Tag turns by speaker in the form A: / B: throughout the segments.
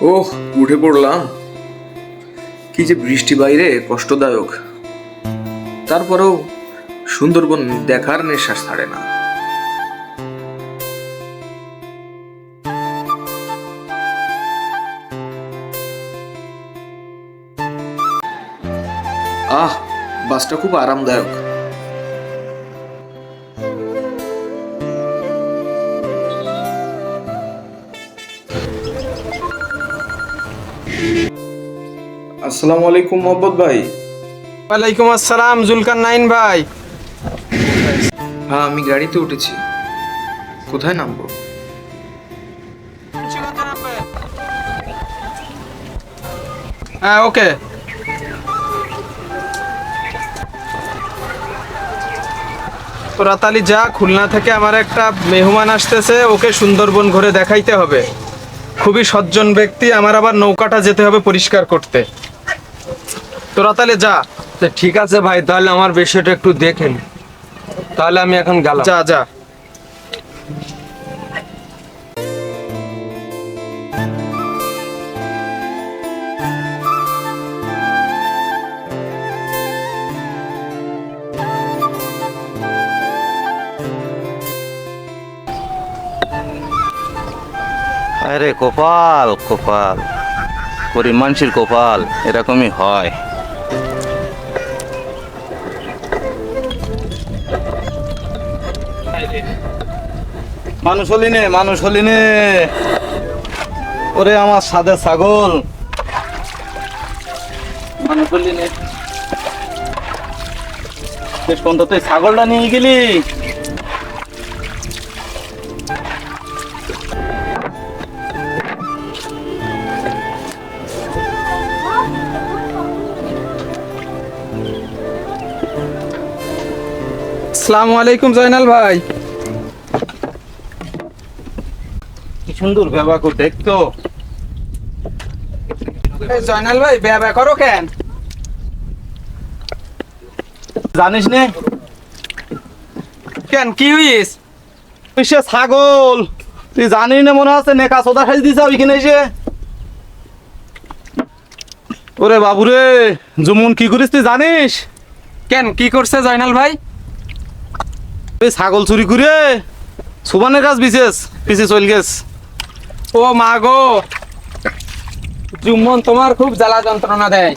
A: ওহ, উঠে পড়লাম। কি যে বৃষ্টি বাইরে, কষ্টদায়ক। তারপরেও সুন্দরবন দেখার নিঃশ্বাস ছাড়ে না। আহ, বাসটা খুব আরামদায়ক। আসসালামু আলাইকুম মোহাম্মদ ভাই।
B: ওয়ালাইকুম আসসালাম জুলকার নাইন ভাই।
A: হ্যাঁ আমি গাড়িতে উঠেছি। কোথায় নামবো?
B: হ্যাঁ ওকে। তোরা তালি যা খুলনা থেকে আমার একটা মেহমান আসতেছে ওকে সুন্দরবন ঘুরে দেখাইতে হবে। খুবই সজ্জন ব্যক্তি আমার আবার নৌকাটা যেতে হবে পরিষ্কার করতে। তোরা তাহলে যা।
C: ঠিক আছে ভাই তাহলে আমার বিষয়টা একটু দেখেন তাহলে আমি এখন গেলাম।
B: যা যা।
D: আরে কপাল কপাল। গরিব মানুষের কপাল এরকমই হয়। মানুষ হলি নে, মানুষ হলি নে। ওরে আমার সাদে ছাগল। মানুষ হলি নে। শেষ পর্যন্ত তুই ছাগলটা নিয়ে গেলি।
B: আসসালামু আলাইকুম জয়নাল ভাই।
D: সুন্দর ব্যবহার দেখতো।
B: এই জয়নাল ভাই ব্যা ব্যা করো কেন?
D: জানিস নে?
B: কেন কি হইস?
D: সে ছাগল। তুই জানিস না মনে আছে নেকা সোদা খাই দিছ ওইখানে এসে। ওরে বাবুরে জুমুন কি করিস তুই জানিস?
B: কেন কি করছে জয়নাল ভাই?
D: ছাগল চুরি করে সুবানের কাজ বিশেষ পিছে চল গেছ।
B: ও মা গো জুম্মন তোমার খুব জ্বালা যন্ত্রণা দেয়।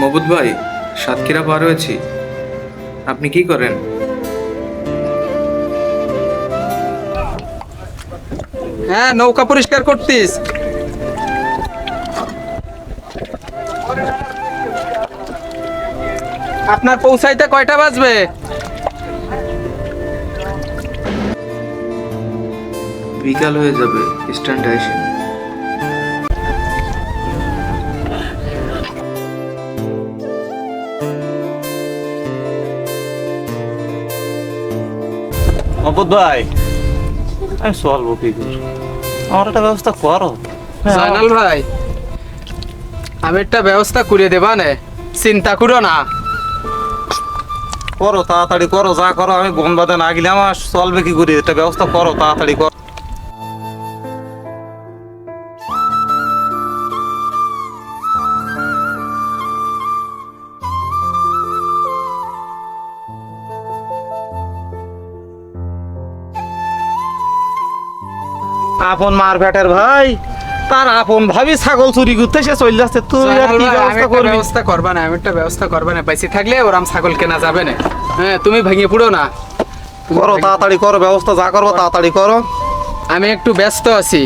A: মবুদ ভাই সাতক্ষীরা পার হয়েছি। আপনি কি করেন?
B: হ্যাঁ নৌকা পরিষ্কার করতিস। আপনার পৌঁছাইতে কয়টা বাজবে?
A: বিকাল হয়ে যাবে স্ট্যান্ডে আসেন।
D: অপদ ভাই আমি সলভ কি করি আমার একটা ব্যবস্থা করো।
B: জয়নাল ভাই আমি একটা ব্যবস্থা করে দেবা নে চিন্তা করো না।
D: করো তাড়াতাড়ি করো যা করো আমি বন বাদে না গেলে আমার চলবে কি করি। একটা ব্যবস্থা করো তাড়াতাড়ি করো। আপন মার ব্যাটার ভাই তার আপন ভাবি ছাগল চুরি করতে সে চলে যাচ্ছে। তুই আর কি ব্যবস্থা করবি?
B: ব্যবস্থা করবা না আমি একটা ব্যবস্থা করবা না। পয়সা থাকলে ওরাম ছাগল কেনা যাবে না। হ্যাঁ তুমি ভেঙে পড়ো না।
D: করো তাড়াতাড়ি করো ব্যবস্থা যা করব তাড়াতাড়ি করো।
B: আমি একটু ব্যস্ত আছি।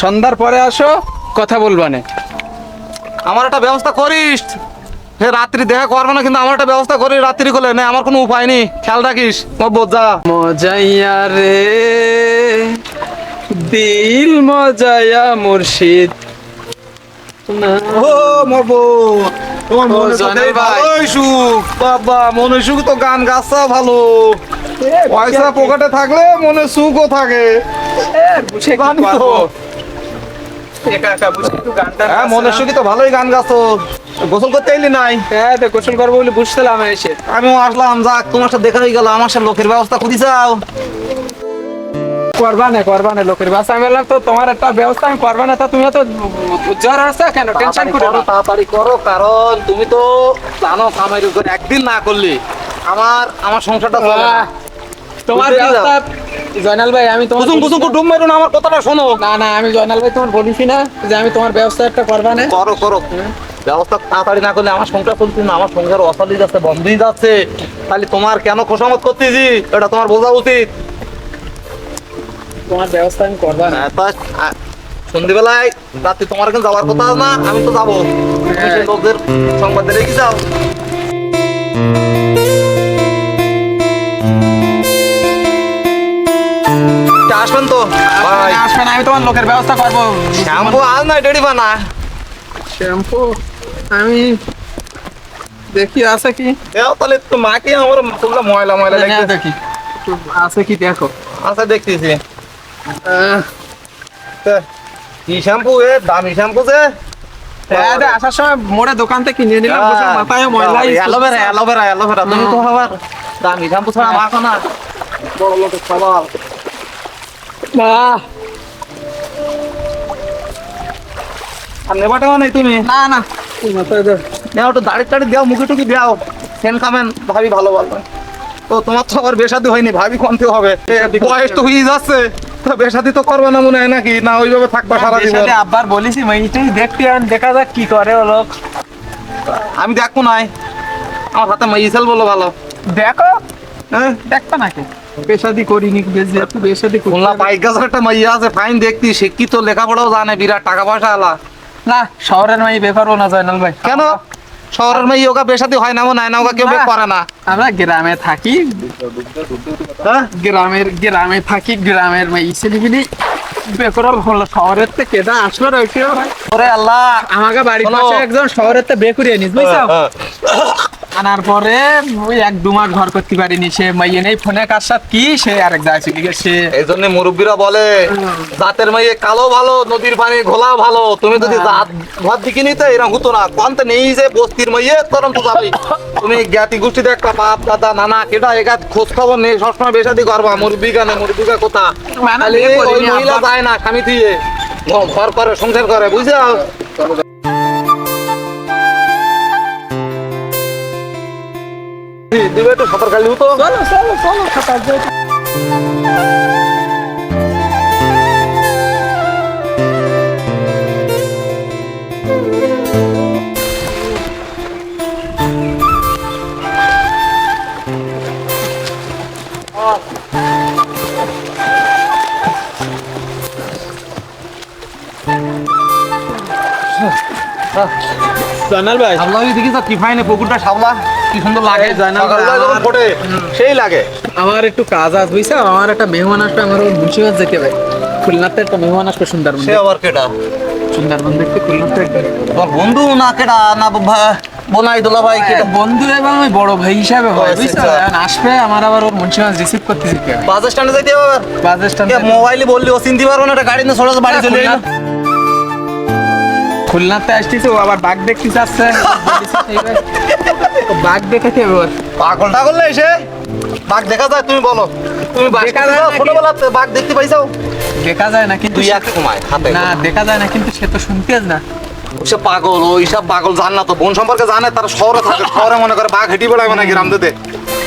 B: সন্ধ্যার পরে আসো কথা বলবা না।
D: আমার একটা ব্যবস্থা করিস। হে রাত্রি দেখা করব না কিন্তু আমার একটা ব্যবস্থা করি রাত্রি করলে। না আমার কোনো উপায় নেই। খেয়াল রাখিস যা।
B: মজাইয়া রে। দিল মজাইয়া মুর্শিদ।
D: ও মব্বত তোমার
B: মনে ভালোই
D: সুখ। বাবা মনে সুখ তো গান গাছা ভালো। পয়সা পকেটে থাকলে মনে সুখও থাকে। হ্যাঁ সুখী তো ভালোই গান গাছো। গোসল করতে এলি নাই?
B: হ্যাঁ তো গোসল করব বলে বুঝছিলাম এসে।
D: আমিও আসলাম যাক তোমার সাথে দেখা হয়ে গেল। আমার সাথে লোকের ব্যবস্থা করে চাও
B: করবা না করবা না লোকের বাসা। আমি বললাম তো তোমার একটা ব্যবস্থা আমি করবা না তা তুমি তো জ্বর আসছে কেন? টেনশন করো
D: তাড়াতাড়ি করো কারণ তুমি তো জানো কামাই রোজগার একদিন না করলে আমার আমার সংসারটা চলে না।
B: তোমার ব্যবস্থা জয়নাল ভাই আমি তোমার
D: কুসুম কুসুম ডুব মেরো না আমার কথাটা শোনো।
B: না না আমি জয়নাল ভাই তোমার বলিস না যে আমি তোমার ব্যবস্থা একটা করবা না
D: করো। করো ব্যবস্থা তাড়াতাড়ি না করলে আমার সংসার চলছে না আমার সংসার অসালি যাচ্ছে বন্ধই যাচ্ছে। তাহলে তোমার কেন খোসামত করতেছি? এটা তোমার বোঝা উচিত।
B: তোমার ব্যবস্থা আমি করবা না।
D: হ্যাঁ, তা আ, সন্ধ্যেবেলায় রাত্রি তোমার কিন্তু যাওয়ার কথা না আমি তো যাব। লোকদের সংবাদ রেখে যাও? আসবেন তো? ভাই।
B: আসবে না আমি তোমার লোকের ব্যবস্থা করব।
D: শ্যাম্পু আজ না ডেডি বানা।
B: শ্যাম্পু আমি দেখি আছে কি?
D: তাহলে তো মাকে আমার ময়লা ময়লা
B: হ্যাঁ, দেখি। আছে কি দেখো।
D: আচ্ছা দেখতেছি। কি শ্যাম্পু এ? দামি শ্যাম্পু যে?
B: হ্যাঁ, আসার সময় মোড়ে দোকান থেকে কিনে নিলাম মাথায় ময়লা
D: অ্যালোভেরা অ্যালোভেরা অ্যালোভেরা তুমি তো আবার দামি শ্যাম্পু ছাড়া মাখো না। বড় লোকের সবার আর নেবাটা নেই তুমি?
B: না।
D: নাও দাড়ি টাড়ি দাও মুখে টুকি দাও। ফ্যান খাবেন ভাবি ভালো বলবে। তো তোমার তো আবার বেসাদি হয়নি ভাবি কমতে হবে? বয়স তো হয়ে যাচ্ছে। তো বেসাদি তো করবে না মনে হয় নাকি? না ওইভাবে থাকবা সারা জীবন
B: আব্বার বলিসি মেয়েটাই দেখতে আন দেখা যাক কি করে ও লোক।
D: আমি দেখব নাই আমার হাতে মাইসেল বলো ভালো।
B: দেখো।
D: হ্যাঁ?
B: দেখবা নাকি? পেশাদি করিনি বেশ যেহেতু বেশাদি করি
D: খুলনা বাইক গাছের একটা মাইয়া আছে ফাইন দেখতি শিক্ষিত লেখাপড়াও জানে বিরাট টাকা পয়সা আলা।
B: না শহরের মাই বেকারও না জয়নাল ভাই।
D: কেন? শহরের মেয়ে ইয়োগা বেসাদি হয় না মনে হয় না ওগা কেউ করে না।
B: আমরা গ্রামে থাকি।
D: হ্যাঁ?
B: গ্রামের গ্রামে থাকি গ্রামের মেয়ে ছেলেগুলি বেকরল হলো। শহরের থেকে কেদা আসলো রে
D: ওরে আল্লাহ
B: আমাকে বাড়ির। পাশে একজন শহরের থেকে বেকুরিয়ে নিস বুঝছ?
D: হ্যাঁ,
B: আনার পরে ওই এক দু মাস ঘর করতে পারিনি সে মাইয়ে নেই ফোনে কার সাথে কি সে আরেক জায়গায় চলে গেছে।
D: এই জন্য মুরব্বীরা বলে জাতের মেয়ে কালো ভালো নদীর পানি ঘোলা ভালো। তুমি যদি জাত ঘর দিকে নিতে এরকম হতো না। কন্তে নেই যে বস্তির মেয়ে তরম তো যাবি তুমি জ্ঞাতি গোষ্ঠী একটা বাপ দাদা নানা কেটা একা খোঁজ খবর নেই সবসময় বেসাদি করবা। মুরব্বী গানে মুরব্বীকা কথা।
B: মানে
D: মহিলা যায় না স্বামী দিয়ে। ঘর করে সংসার করে বুঝছ? সাঁতার
B: যাই। জয়নাল ভাই।
D: সাবলা দেখি তো কি ফাইনে পুকুরটা সাবলা কি সুন্দর লাগে?
B: এই
D: যখন
B: আমার-
D: ফোটে সেই লাগে।
B: আমার একটু কাজ আছে বুঝছ? আমার একটা মেহমান আসবে আমার মুন্সিগঞ্জ যেতে ভাই খুলনাতে একটা মেহমান আসবে সুন্দরবন
D: সে আবার কেটা
B: সুন্দরবন দেখতে খুলনাতে
D: বন্ধু না কেটা না ভা- বোনাই দোলা ভাই কেটা
B: বন্ধু এবং ওই বড় ভাই হিসাবে হয় বুঝছ?
D: আচ্ছা।
B: আসবে আমার আবার ওর মুন্সিগঞ্জ রিসিভ করতে যেতে হবে
D: বাস স্ট্যান্ডে যাইতে হবে
B: বাস স্ট্যান্ড
D: মোবাইলে বললি ও চিনতে পারব না একটা গাড়ি নিয়ে সোজা বাড়ি চলে এলো
B: খুলনাতে আসতেছে ও আবার বাঘ দেখতে চাচ্ছে। ও বাঘ দেখেছে ওর
D: পাগল। টাগল না এসে? বাঘ দেখা যায় তুমি বলো। তুমি
B: দেখা যায়?
D: ছোটবেলাতে বাঘ দেখতে পাইছো
B: দেখা যায় না কিন্তু
D: এক সময় হাতে।
B: না দেখা যায় না কিন্তু সে তো শুনতেজ না।
D: সে পাগল ওই সব পাগল জান না তো বোন সম্পর্কে জানে তারা শহরে থাকে শহরে মনে করে বাঘ হেঁটে বেড়ায় মানে গ্রাম দিতে।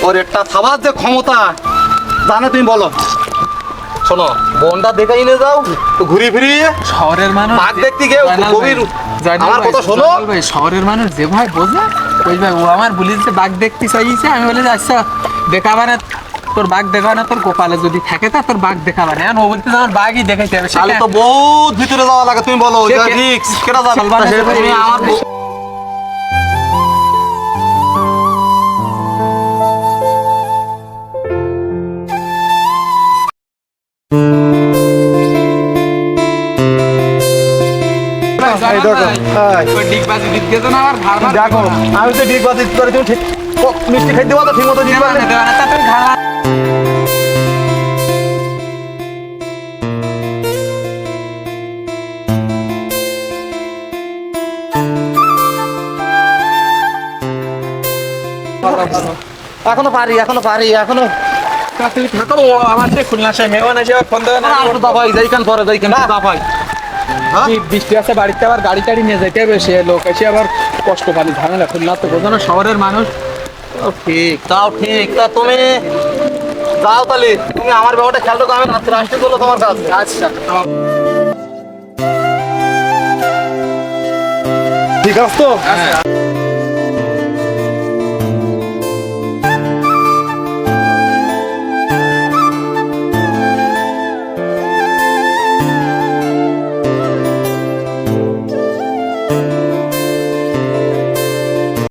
D: ওর একটা থাবার যে ক্ষমতা জানে তুমি বলো। শোনো বোনটা দেখে নিয়ে যাও তো ঘুরি ফিরি
B: শহরের মানুষ
D: বাঘ দেখতে গিয়ে গভীর আমার কথা শোনো।
B: শহরের মানুষ যে ভাই বোঝে? ওই ভাই ও আমার বলিছে বাঘ দেখতে চাইছে আমি বলি যে, আচ্ছা দেখাবারে তোর বাঘ দেখানো তোর কপালে যদি থাকে তা তোর বাঘ দেখাবারে। না ও বলতে আমার বাঘই দেখাইতে হবে।
D: তাহলে তো বহুত ভিতরে যাওয়া লাগে তুমি বলো রিক্স কেটা যাবে? আমার দেখো
B: না ভার
D: দেখো আমি তো ঠিক কথা করে তুমি ঠিক মিষ্টি খাইতে পারো ঠিক মতো দিতে এখনও পারি এখনও পারি
B: এখনও আমার খুলনা সে আবার ফোন না।
D: যাইখান পরে
B: বৃষ্টি আছে বাড়িতে আবার গাড়ি টাড়ি নিয়ে যেতে হবে সে লোক এসে আবার কষ্ট পালি ঝামেলা খুলনা তো বোঝো না শহরের মানুষ।
D: তাও ঠিক। তাও ঠিক। তা তুমি যাও তাহলে। তুমি আমার ব্যাপারটা খেয়াল রাখো আমি রাত্রে আসতে চলো তোমার কাছে।
B: আচ্ছা
D: ঠিক আছে তো?